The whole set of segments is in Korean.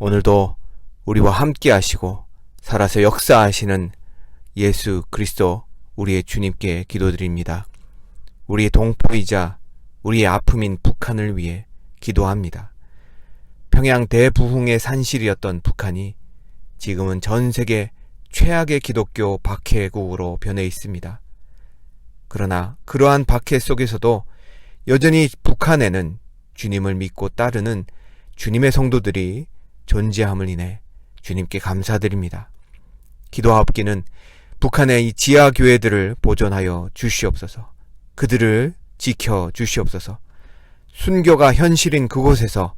오늘도 우리와 함께 하시고 살아서 역사하시는 예수 그리스도 우리의 주님께 기도드립니다. 우리의 동포이자 우리의 아픔인 북한을 위해 기도합니다. 평양 대부흥의 산실이었던 북한이 지금은 전 세계 최악의 기독교 박해국으로 변해 있습니다. 그러나 그러한 박해 속에서도 여전히 북한에는 주님을 믿고 따르는 주님의 성도들이 존재함을 인해 주님께 감사드립니다. 기도하옵기는 북한의 이 지하 교회들을 보존하여 주시옵소서. 그들을 지켜 주시옵소서. 순교가 현실인 그곳에서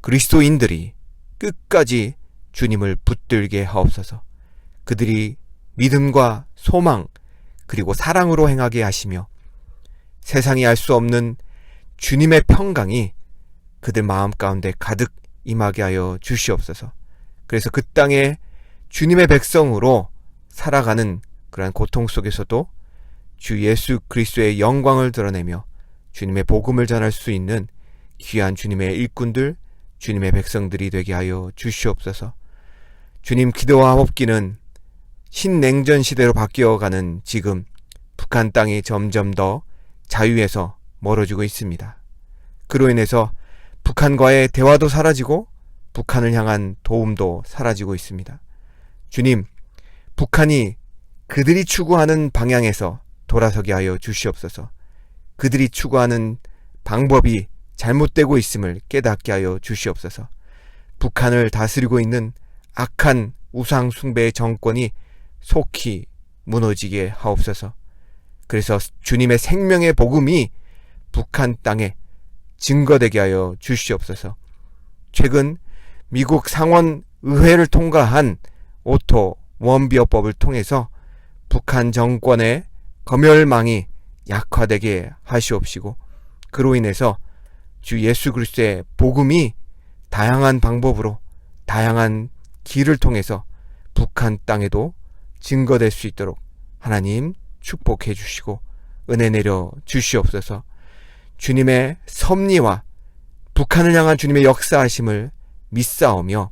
그리스도인들이 끝까지 주님을 붙들게 하옵소서. 그들이 믿음과 소망 그리고 사랑으로 행하게 하시며 세상이 알 수 없는 주님의 평강이 그들 마음 가운데 가득 임하게 하여 주시옵소서. 그래서 그 땅에 주님의 백성으로 살아가는 그러한 고통 속에서도 주 예수 그리스도의 영광을 드러내며 주님의 복음을 전할 수 있는 귀한 주님의 일꾼들, 주님의 백성들이 되게 하여 주시옵소서. 주님 기도하옵기는 신냉전 시대로 바뀌어가는 지금 북한 땅이 점점 더 자유에서 멀어지고 있습니다. 그로 인해서 북한과의 대화도 사라지고 북한을 향한 도움도 사라지고 있습니다. 주님, 북한이 그들이 추구하는 방향에서 돌아서게 하여 주시옵소서. 그들이 추구하는 방법이 잘못되고 있음을 깨닫게 하여 주시옵소서. 북한을 다스리고 있는 악한 우상 숭배의 정권이 속히 무너지게 하옵소서. 그래서 주님의 생명의 복음이 북한 땅에 증거되게 하여 주시옵소서. 최근 미국 상원 의회를 통과한 오토 원비어법을 통해서 북한 정권의 검열망이 약화되게 하시옵시고 그로 인해서 주 예수 그리스도의 복음이 다양한 방법으로 다양한 길을 통해서 북한 땅에도 증거될 수 있도록 하나님 축복해 주시고 은혜 내려 주시옵소서. 주님의 섭리와 북한을 향한 주님의 역사하심을 믿사오며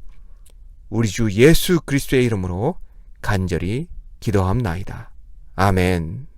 우리 주 예수 그리스도의 이름으로 간절히 기도함나이다. 아멘.